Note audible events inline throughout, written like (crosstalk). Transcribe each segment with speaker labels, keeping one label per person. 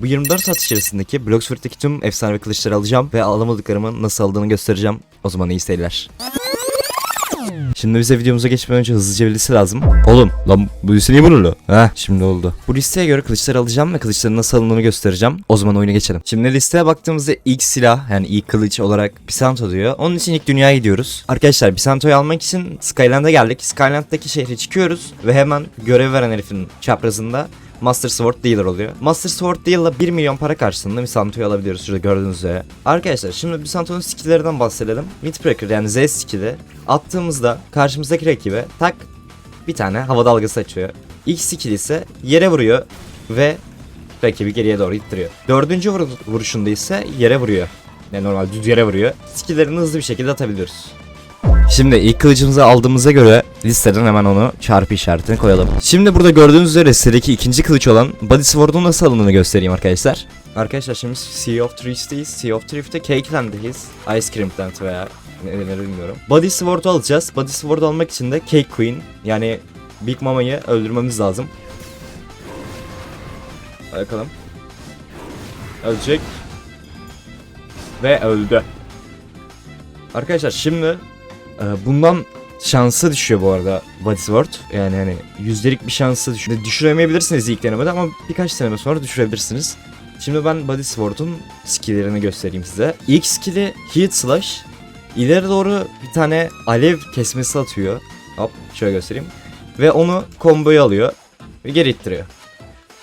Speaker 1: Bu 24 saat içerisindeki Bloxford'daki tüm efsanevi kılıçları alacağım ve alamadıklarımı nasıl aldığını göstereceğim. O zaman iyi seyirler. Şimdi bize videomuza geçmeden önce hızlıca bir liste lazım. Oğlum lan bu liste niye bununla? Heh şimdi oldu. Bu listeye göre kılıçları alacağım ve kılıçların nasıl alındığını göstereceğim. O zaman oyuna geçelim. Şimdi listeye baktığımızda ilk silah yani ilk kılıç olarak Bisanto diyor. Onun için ilk dünyaya gidiyoruz. Arkadaşlar Bisanto'yu almak için Skyland'a geldik. Skyland'daki şehre çıkıyoruz ve hemen görev veren herifin çaprazında Master Sword Dealer oluyor. Master Sword Dealer'la 1 milyon para karşılığında Misanto'yu alabiliyoruz şurada gördüğünüz üzere. Arkadaşlar şimdi Misanto'nun skill'lerinden bahsedelim. Midbreaker yani Z skill'i attığımızda karşımızdaki rakibe tak bir tane hava dalgası açıyor. İlk skill ise yere vuruyor ve rakibi geriye doğru ittiriyor. Dördüncü vur- vuruşunda ise yere vuruyor. Yani normal düz yere vuruyor. Skill'lerini hızlı bir şekilde atabiliyoruz. Şimdi ilk kılıcımızı aldığımıza göre listeden hemen onu çarpı işaretini koyalım. Şimdi burada gördüğünüz üzere serdeki ikinci kılıç olan Body Sword'un nasıl alındığını göstereyim arkadaşlar. Arkadaşlar şimdi Sea of Thief'teyiz. Sea of Thief'te Cake Land'deyiz. Ice Cream Land veya ne denir bilmiyorum. Body Sword'u alacağız. Body Sword'u almak için de Cake Queen yani Big Mama'yı öldürmemiz lazım. Bakalım. Ölecek. Ve öldü. Arkadaşlar şimdi bundan şansı düşüyor bu arada Sword. Yani hani yüzdelik bir şansı düşüyor. Düşüremeyebilirsiniz ilk denemede ama birkaç deneme sonra düşürebilirsiniz. Şimdi ben Body Sword'un skill'lerini göstereyim size. İlk skill'i Heat Slash. İleri doğru bir tane alev kesmesi atıyor. Hop şöyle göstereyim. Ve onu komboya alıyor. Ve geri ittiriyor.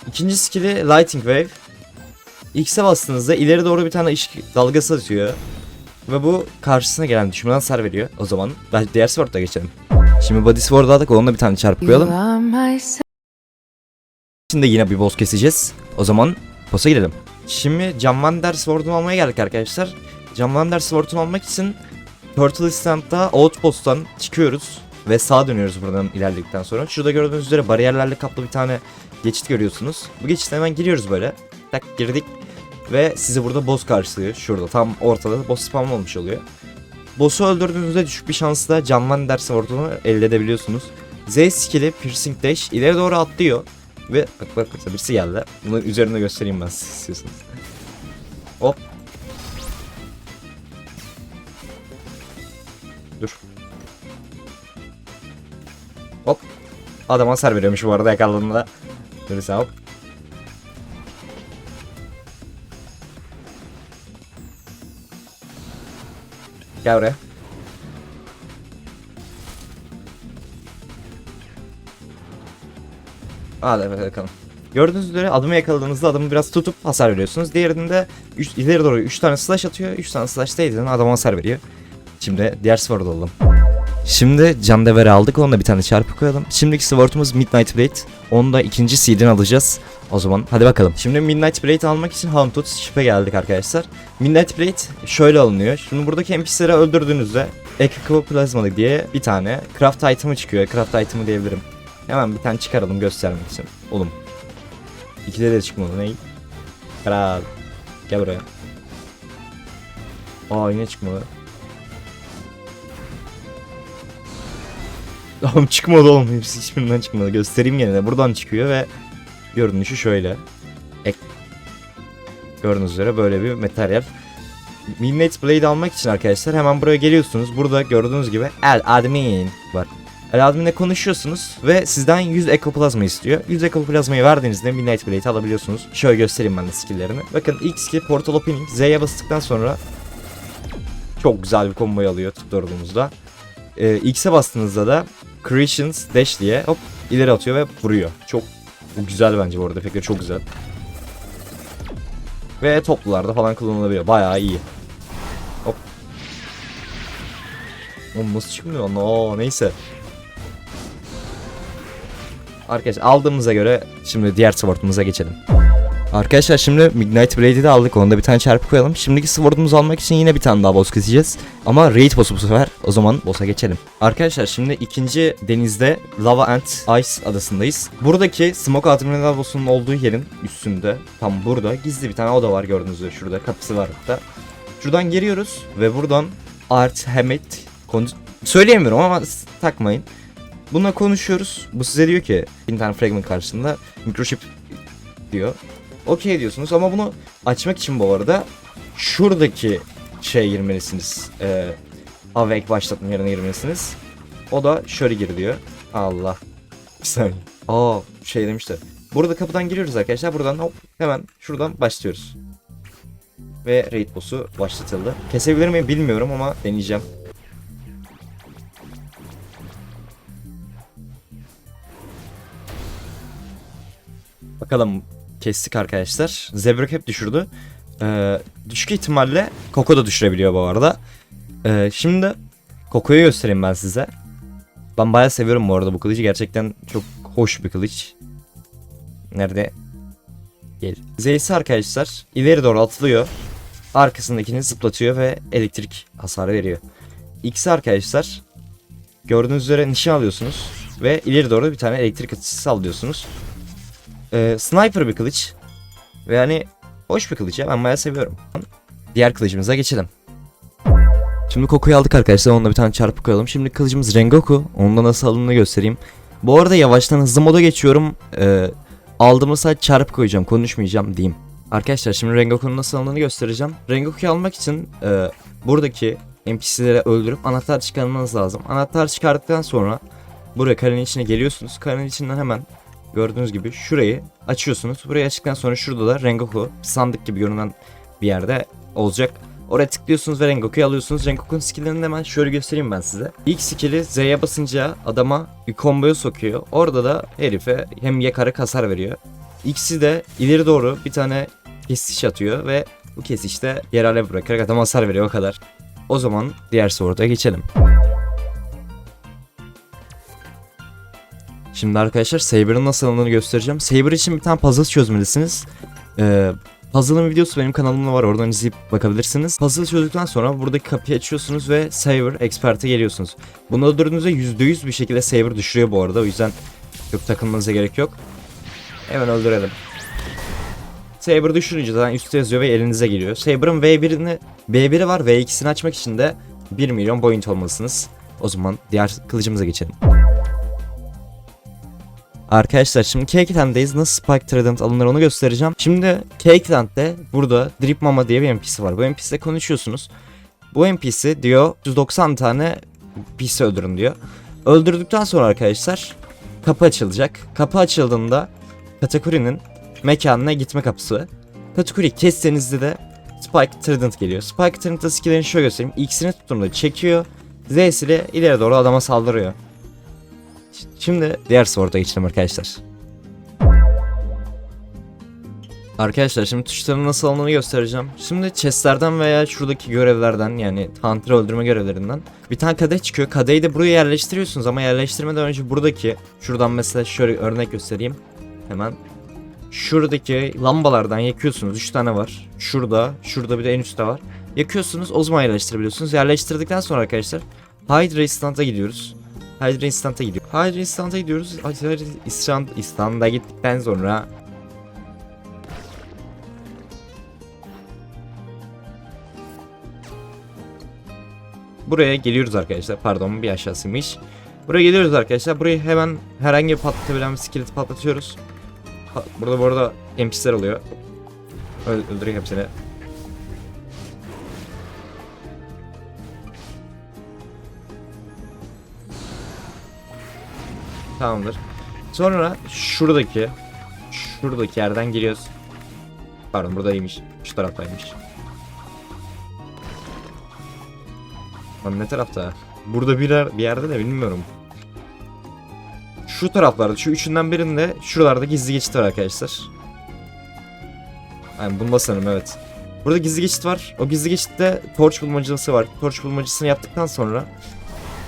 Speaker 1: İkinci skill'i Lighting Wave. X'e bastığınızda ileri doğru bir tane ışık dalgası atıyor. Ve bu karşısına gelen düşmana hasar veriyor. O zaman diğer Sword'a geçelim. Şimdi Body Sword'a aldık onunla bir tane çarpı koyalım.
Speaker 2: You are my
Speaker 1: Şimdi yine bir boss keseceğiz. O zaman boss'a gidelim. Şimdi Jamwander Sword'unu almaya geldik arkadaşlar. Jamwander Sword'unu almak için Turtle Instant'ta Outpost'tan çıkıyoruz. Ve sağa dönüyoruz buradan ilerledikten sonra. Şurada gördüğünüz üzere bariyerlerle kaplı bir tane geçit görüyorsunuz. Bu geçitten hemen giriyoruz böyle. Tak girdik. Ve sizi burada boss karşılıyor. Şurada tam ortada boss spam olmuş oluyor. Boss'u öldürdüğünüzde düşük bir şansla Jamwander Sword'unu elde edebiliyorsunuz. Z skill'i Piercing Dash ileri doğru atlıyor. Ve bak bak birisi geldi. Bunun üzerine göstereyim ben size istiyorsanız. Hop. Dur. Hop. Adam hasar veriyormuş bu arada yakalandığında. Dur hop. Gel buraya. Hadi bakalım. Gördüğünüz üzere adamı yakaladığınızda adamı biraz tutup hasar veriyorsunuz. Diğerinde üç, ileri doğru 3 tane slash atıyor. 3 tane slash değdiğinde adama hasar veriyor. Şimdi diğer sword alalım. Şimdi can deveri aldık. Onunla bir tane çarpı koyalım. Şimdiki sword'umuz Midnight Blade. Onu da ikinci seed'ini alacağız. O zaman hadi bakalım. Şimdi Midnight Blade almak için Haunted Ship'e geldik arkadaşlar. Midnight Blade şöyle alınıyor. Şimdi buradaki NPC'leri öldürdüğünüzde Ectoplasma diye bir tane craft item'ı çıkıyor. Craft item'ı diyebilirim. Hemen bir tane çıkaralım göstermek için. Oğlum. İkide de çıkmadı ney? Kral. Gel buraya. Aa yine çıkmadı. Oğlum çıkmadı oğlum. Hepsi hiçbirinden çıkmadı. Göstereyim yine de. Buradan çıkıyor ve görünüşü şöyle. Ek. Gördüğünüz üzere böyle bir materyal. Midnight Blade almak için arkadaşlar hemen buraya geliyorsunuz. Burada gördüğünüz gibi El Admin var. El Admin'le konuşuyorsunuz ve sizden 100 ekoplazma istiyor. 100 ekoplazmayı verdiğinizde Midnight Blade alabiliyorsunuz. Şöyle göstereyim ben de skill'lerini. Bakın ilk skill Portal Opening. Z'ye bastıktan sonra çok güzel bir komboyu alıyor tutturduğumuzda. Ee, X'e bastığınızda da Creations Dash diye hop ileri atıyor ve vuruyor. Çok bu güzel bence bu arada. Efektleri çok güzel. Ve toplularda falan kullanılabiliyor. Bayağı iyi. Hop. Oğlum nasıl çıkmıyor? No, neyse. Arkadaşlar aldığımıza göre şimdi diğer sword'umuza geçelim. Arkadaşlar şimdi Midnight Blade'i de aldık. Onda bir tane çarpı koyalım. Şimdiki sword'umuzu almak için yine bir tane daha boss keseceğiz. Ama raid boss'u bu sefer. O zaman boss'a geçelim. Arkadaşlar şimdi ikinci denizde Lava and Ice adasındayız. Buradaki Smoke Admiral boss'unun olduğu yerin üstünde tam burada gizli bir tane oda var gördüğünüz üzere. Şurada kapısı var hatta. Şuradan giriyoruz ve buradan Art konu- söyleyemiyorum ama takmayın. Bununla konuşuyoruz. Bu size diyor ki bin tane fragment karşısında microchip diyor. Okey diyorsunuz ama bunu açmak için bu arada şuradaki şeye girmelisiniz. Ee, Awake başlatma yerine girmelisiniz. O da şöyle gir diyor. Allah. Saniye. Aa şey demişti. Burada kapıdan giriyoruz arkadaşlar. Buradan hop hemen şuradan başlıyoruz. Ve raid boss'u başlatıldı. Kesebilir miyim bilmiyorum ama deneyeceğim. Bakalım kestik arkadaşlar. Zebra hep düşürdü. Ee, düşük ihtimalle Koko da düşürebiliyor bu arada. Ee, şimdi Koko'yu göstereyim ben size. Ben bayağı seviyorum bu arada bu kılıcı. Gerçekten çok hoş bir kılıç. Nerede? Gel. Z'si arkadaşlar ileri doğru atılıyor. Arkasındakini zıplatıyor ve elektrik hasarı veriyor. X'i arkadaşlar gördüğünüz üzere nişan alıyorsunuz ve ileri doğru bir tane elektrik atışı sallıyorsunuz. Ee, sniper bir kılıç. Ve yani hoş bir kılıç ya ben bayağı seviyorum. Diğer kılıcımıza geçelim. Şimdi Koko'yu aldık arkadaşlar onunla bir tane çarpı koyalım. Şimdi kılıcımız Rengoku. Onun da nasıl alındığını göstereyim. Bu arada yavaştan hızlı moda geçiyorum. Ee, aldığımız saat çarpı koyacağım konuşmayacağım diyeyim. Arkadaşlar şimdi Rengoku'nun nasıl alındığını göstereceğim. Rengoku'yu almak için e, buradaki NPC'leri öldürüp anahtar çıkarmanız lazım. Anahtar çıkardıktan sonra buraya karenin içine geliyorsunuz. Karenin içinden hemen gördüğünüz gibi şurayı açıyorsunuz. Burayı açtıktan sonra şurada da Rengoku sandık gibi görünen bir yerde olacak. Oraya tıklıyorsunuz ve Rengoku'yu alıyorsunuz. Rengoku'nun skilllerini hemen şöyle göstereyim ben size. İlk skill'i Z'ye basınca adama bir komboya sokuyor. Orada da herife hem yakarı hasar veriyor. İkisi de ileri doğru bir tane kesiş atıyor ve bu kesişte yer bırakarak adama hasar veriyor o kadar. O zaman diğer soruya geçelim. Şimdi arkadaşlar Saber'ın nasıl alındığını göstereceğim. Saber için bir tane puzzle çözmelisiniz. Ee, Puzzle'ın videosu benim kanalımda var oradan izleyip bakabilirsiniz. Puzzle çözdükten sonra buradaki kapıyı açıyorsunuz ve Saber Expert'e geliyorsunuz. Bunu öldürdüğünüzde %100 bir şekilde Saber düşürüyor bu arada o yüzden çok takılmanıza gerek yok. Hemen öldürelim. Saber düşürünce zaten üstte yazıyor ve elinize geliyor. Saber'ın V1'ini B1'i var V2'sini açmak için de 1 milyon point olmalısınız. O zaman diğer kılıcımıza geçelim. Arkadaşlar şimdi Cakeland'deyiz. Nasıl Spike Trident alınır onu göstereceğim. Şimdi Cakeland'de burada Drip Mama diye bir NPC var. Bu NPC konuşuyorsunuz. Bu NPC diyor 190 tane PC öldürün diyor. Öldürdükten sonra arkadaşlar kapı açılacak. Kapı açıldığında Katakuri'nin mekanına gitme kapısı. Katakuri kestiğinizde de Spike Trident geliyor. Spike Trident'ın skill'ini şöyle göstereyim. X'ini tuttuğunda çekiyor. Z ile ileri doğru adama saldırıyor. Şimdi diğer soruda geçelim arkadaşlar. Arkadaşlar şimdi tuşların nasıl alındığını göstereceğim. Şimdi chestlerden veya şuradaki görevlerden yani Hunter öldürme görevlerinden bir tane kadeh çıkıyor. Kadehi de buraya yerleştiriyorsunuz ama yerleştirmeden önce buradaki şuradan mesela şöyle örnek göstereyim. Hemen. Şuradaki lambalardan yakıyorsunuz. 3 tane var. Şurada, şurada bir de en üstte var. Yakıyorsunuz o zaman yerleştirebiliyorsunuz. Yerleştirdikten sonra arkadaşlar Hydra Instant'a gidiyoruz. Hydra Instant'a gidiyor. Hydra Instant'a gidiyoruz. Hydra Instant, Instant'a gittikten sonra Buraya geliyoruz arkadaşlar. Pardon bir aşağısıymış. Buraya geliyoruz arkadaşlar. Burayı hemen herhangi bir patlatabilen bir skilleti patlatıyoruz. Burada bu arada NPC'ler oluyor. Öl öldüreyim hepsini. Tamamdır. Sonra şuradaki şuradaki yerden giriyoruz. Pardon buradaymış. Şu taraftaymış. Lan ne tarafta? Burada bir, yer, bir yerde de bilmiyorum. Şu taraflarda, şu üçünden birinde şuralarda gizli geçit var arkadaşlar. Yani bunda sanırım evet. Burada gizli geçit var. O gizli geçitte torç bulmacası var. Torç bulmacasını yaptıktan sonra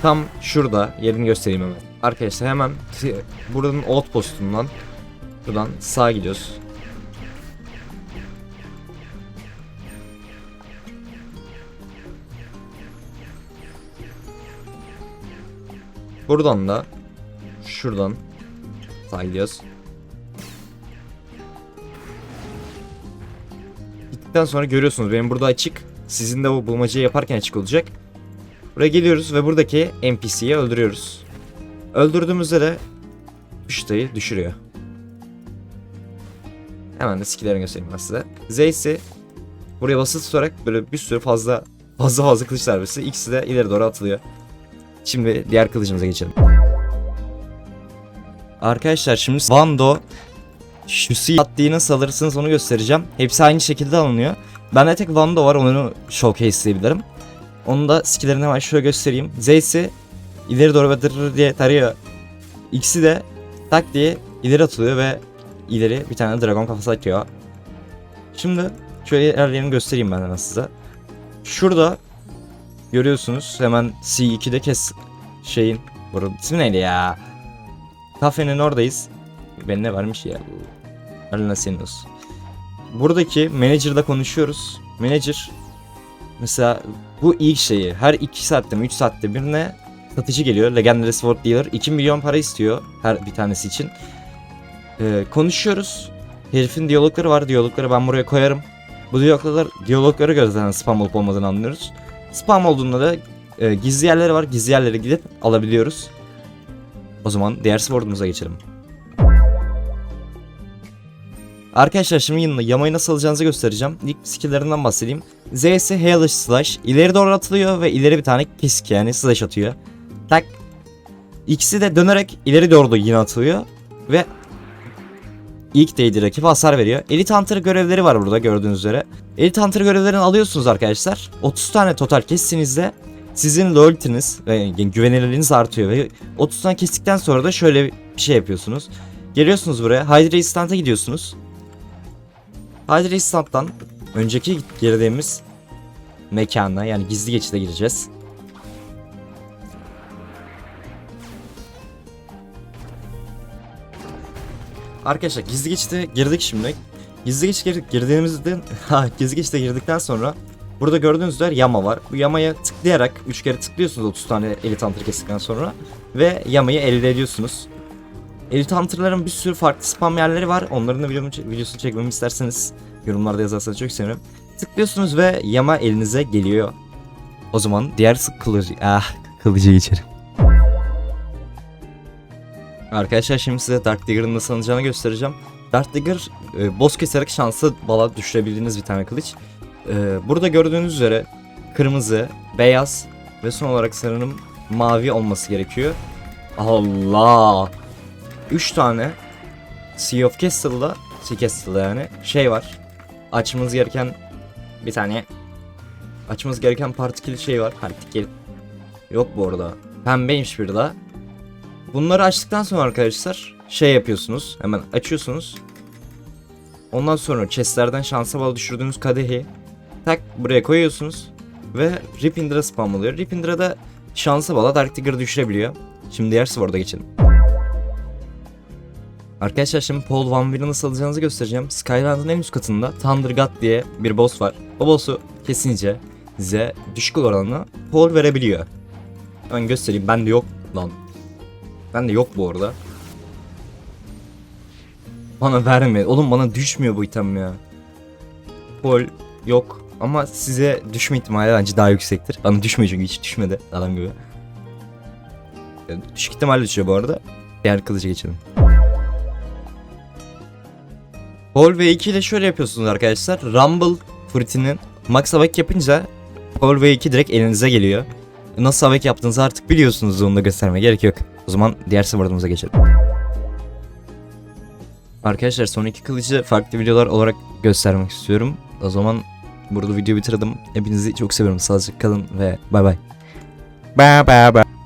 Speaker 1: tam şurada yerini göstereyim hemen. Arkadaşlar hemen buranın outpostundan buradan sağa gidiyoruz. Buradan da şuradan sağa gidiyoruz. Gittikten sonra görüyorsunuz benim burada açık. Sizin de o bulmacayı yaparken açık olacak. Buraya geliyoruz ve buradaki NPC'yi öldürüyoruz. Öldürdüğümüzde de Püştayı düşürüyor. Hemen de skill'lerini göstereyim ben size. Z'si buraya basılı tutarak böyle bir sürü fazla fazla fazla kılıç darbesi. İkisi de ileri doğru atılıyor. Şimdi diğer kılıcımıza geçelim. Arkadaşlar şimdi Vando şu tatlığı nasıl alırsınız onu göstereceğim. Hepsi aynı şekilde alınıyor. Bende tek Vando var onu showcase'leyebilirim. Onu da skillerini hemen şöyle göstereyim. Z'si ileri doğru ve dırır diye tarıyor. X'i de tak diye ileri atılıyor ve ileri bir tane dragon kafası atıyor. Şimdi şöyle yerlerini göstereyim ben hemen size. Şurada görüyorsunuz hemen C2'de kes şeyin burada ismi neydi ya? Kafenin oradayız. Ben ne varmış ya? Arena Senos. Buradaki manager'da konuşuyoruz. Manager mesela bu ilk şeyi her 2 saatte mi 3 saatte birine satıcı geliyor. Legendary Sword Dealer 2 milyon para istiyor her bir tanesi için. Ee, konuşuyoruz. Herifin diyalogları var. Diyalogları ben buraya koyarım. Bu diyaloglar, diyaloglara göre zaten spam olup olmadığını anlıyoruz. Spam olduğunda da e, gizli yerleri var. Gizli yerlere gidip alabiliyoruz. O zaman diğer sword'umuza geçelim. Arkadaşlar şimdi yanına yamayı nasıl alacağınızı göstereceğim. İlk skill'lerinden bahsedeyim. Z'si Hellish Slash. İleri doğru atılıyor ve ileri bir tane kesik yani slash atıyor. Tak. İkisi de dönerek ileri doğru da yine atılıyor. Ve ilk değdi rakip hasar veriyor. Elite Hunter görevleri var burada gördüğünüz üzere. Elite Hunter görevlerini alıyorsunuz arkadaşlar. 30 tane total kestiğinizde sizin loyaltiniz ve güvenilirliğiniz artıyor ve 30 tane kestikten sonra da şöyle bir şey yapıyorsunuz. Geliyorsunuz buraya Hydra Instant'a gidiyorsunuz. Hydra Instant'tan önceki girdiğimiz mekana yani gizli geçide gireceğiz. Arkadaşlar gizli geçite girdik şimdi. Gizli geçit girdik, girdiğimizde (laughs) gizli geçite girdikten sonra burada gördüğünüz üzere yama var. Bu yamaya tıklayarak 3 kere tıklıyorsunuz 30 tane Elite Hunter kestikten sonra ve yamayı elde ediyorsunuz. Elite Hunter'ların bir sürü farklı spam yerleri var. Onların da videomu, videosunu çekmemi isterseniz yorumlarda yazarsanız çok sevinirim. Tıklıyorsunuz ve yama elinize geliyor. O zaman diğer sık kılıcı... Ah kılıcı geçelim. Arkadaşlar şimdi size Dark Dagger'ın nasıl alınacağını göstereceğim. Dark Dagger e, boss keserek şansı bala düşürebildiğiniz bir tane kılıç. E, burada gördüğünüz üzere kırmızı, beyaz ve son olarak sanırım mavi olması gerekiyor. Allah! 3 tane Sea of Castle'da Sea Castle'da yani şey var. Açmamız gereken bir tane açmamız gereken partikül şey var. Partikül yok bu arada. Pembeymiş bir daha. Bunları açtıktan sonra arkadaşlar şey yapıyorsunuz. Hemen açıyorsunuz. Ondan sonra chestlerden şansa bağlı düşürdüğünüz kadehi tak buraya koyuyorsunuz. Ve Ripindra'a spam oluyor. Ripindra'da şansa bağlı Dark Digger'ı düşürebiliyor. Şimdi diğer Sword'a geçelim. Arkadaşlar şimdi Paul Van Willen'ı nasıl alacağınızı göstereceğim. Skyland'ın en üst katında Thunder God diye bir boss var. O boss'u kesince size düşük oranla Paul verebiliyor. Ben göstereyim. Bende yok lan. Bende yok bu arada. Bana verme. Oğlum bana düşmüyor bu item ya. Paul yok. Ama size düşme ihtimali bence daha yüksektir. Bana düşmüyor çünkü hiç düşmedi adam gibi. Düşük ihtimalle düşüyor bu arada. Diğer kılıcı geçelim. Paul V2 ile şöyle yapıyorsunuz arkadaşlar. Rumble Fruity'nin Max Awake yapınca Paul V2 direkt elinize geliyor. Nasıl Awake yaptığınızı artık biliyorsunuz onu da göstermeye gerek yok. O zaman diğer sıvırdığımıza geçelim. Arkadaşlar son iki kılıcı farklı videolar olarak göstermek istiyorum. O zaman burada video bitirdim. Hepinizi çok seviyorum. Sağlıcakla kalın ve bay bay. Bye bye bye.